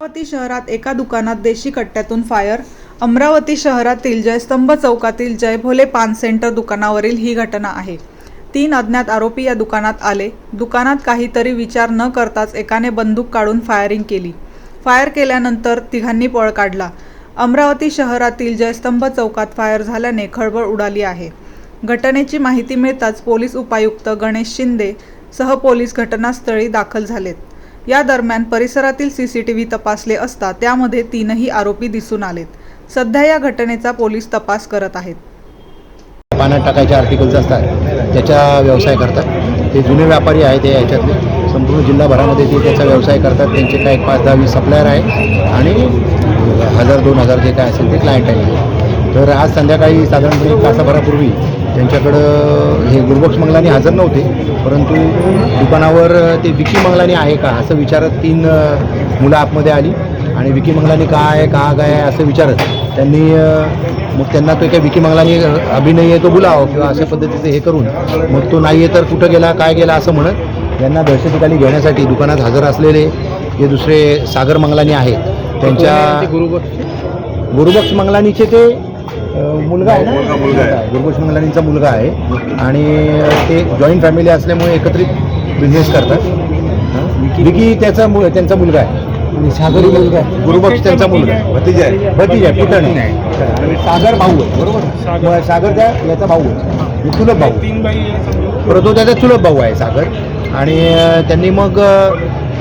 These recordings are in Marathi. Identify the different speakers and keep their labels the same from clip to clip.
Speaker 1: अमरावती शहरात एका दुकानात देशी कट्ट्यातून फायर अमरावती शहरातील जयस्तंभ चौकातील जय भोले पान सेंटर दुकानावरील ही घटना आहे. तीन अज्ञात आरोपी या दुकानात आले. दुकानात काहीतरी विचार न करताच एकाने बंदूक काढून फायरिंग केली. फायर केल्यानंतर तिघांनी पळ काढला. अमरावती शहरातील जयस्तंभ चौकात फायर झाल्याने खळबळ उडाली आहे. घटनेची माहिती मिळताच पोलीस उपायुक्त गणेश शिंदे सह पोलीस घटनास्थळी दाखल झालेत. या दरम्यान परिसरातील सीसीटीव्ही तपासले असता त्यामध्ये तीनही आरोपी दिसून आलेत. सध्या या घटनेचा पोलीस तपास करत आहेत.
Speaker 2: पाण्यात टाकायचे आर्टिकल्स असतात त्याचा व्यवसाय करतात. ते जुने व्यापारी आहेत ते याच्यातले. संपूर्ण जिल्हाभरामध्ये ते त्याचा व्यवसाय करतात. त्यांचे काय एक पाच दहा वीस सप्लायर आहे आणि हजार दोन हजार जे काय असेल ते क्लायंट आहे तर आज संध्याकाळी साधारणपणे एक तासाभरापूर्वी त्यांच्याकडं हे गुरुबक्ष मंगलानी हजर नव्हते परंतु दुकानावर ते विकी मंगलानी आहे का असं विचारत तीन मुलं आतमध्ये आली. आणि विकी मंगलानी का आहे का काय आहे असं विचारत. त्यांनी मग त्यांना तो काही विकी मंगलानी अभिनय आहे तो बोलावं किंवा अशा पद्धतीचं हे करून. मग तो नाही आहे तर कुठं गेला काय गेला असं म्हणत यांना दहशतीखाली घेण्यासाठी. दुकानात हजर असलेले जे दुसरे सागर मंगलानी आहेत. त्यांच्या गुरुबक्ष मंगलानीचे ते मुलगा आहे ना? गुरुबक्ष मंगलानीचा मुलगा आहे. आणि ते जॉईंट फॅमिली असल्यामुळे एकत्रित बिझनेस करतात? विकी त्याचा मु- त्यांचा मुलगा आहे. सागरी मुलगा आहे. गुरुबक्ष त्यांचा मुलगा आहे. भतीजा आहे. भतीजा आहे पुतणी आहे. सागर भाऊ आहे. बरोबर? सागर. त्या याचा भाऊ आहे. चुलत भाऊ परंतु तो त्याचा चुलत भाऊ आहे सागर. आणि अ, त्यांनी मग अ,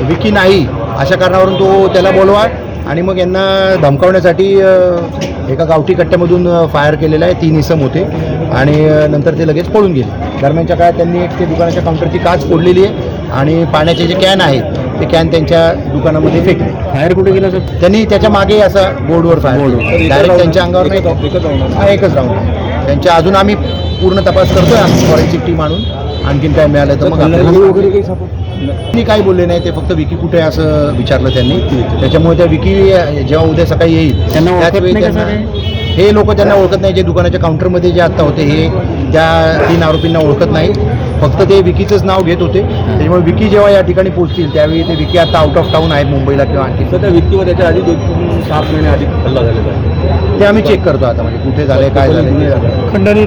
Speaker 2: विकी नाही. अशा कारणावरून तो त्याला बोलवा. आणि मग यांना धमकावण्यासाठी अ, एका गावठी कट्ट्यामधून फायर केलेला आहे. तीन इसम होते. आणि नंतर ते लगेच पळून गेले. दरम्यानच्या काळात त्यांनी एक ते दुकानाच्या काउंटरची काच फोडलेली आहे. आणि पाण्याचे जे कॅन आहेत ते कॅन त्यांच्या दुकानामध्ये फेकले. फायर कुठे गेला सर त्यांनी त्याच्यामागे असं बोर्डवर फायर डायरेक्ट त्यांच्या अंगावर नाही. हा एकच राऊंड त्यांच्या अजून आम्ही पूर्ण तपास करतोय. आम्ही फॉरेन्सिक टीम आणून आणखीन काय मिळालं तर मग आपल्याला- मी काही बोलले नाही ते फक्त विकी कुठे आहे असं विचारलं त्यांनी. त्याच्यामुळे त्या विकी जेव्हा उद्या सकाळी येईल त्यांना हे लोक त्यांना ओळखत नाही जे दुकानाच्या काउंटरमध्ये जे आत्ता होते हे त्या तीन आरोपींना ओळखत नाही फक्त ते विकीचंच नाव घेत होते. त्याच्यामुळे विकी जेव्हा या ठिकाणी पोहोचतील त्यावेळी ते विकी आता आउट ऑफ टाऊन आहेत मुंबईला किंवा आणखी.
Speaker 3: तर त्या व्यक्तीवर त्याच्या आधी दोन तीन सात महिने आधी हल्ला झालेला आहे.
Speaker 2: ते आम्ही चेक करतो आता म्हणजे कुठे झाले काय झाले.
Speaker 3: खंडणी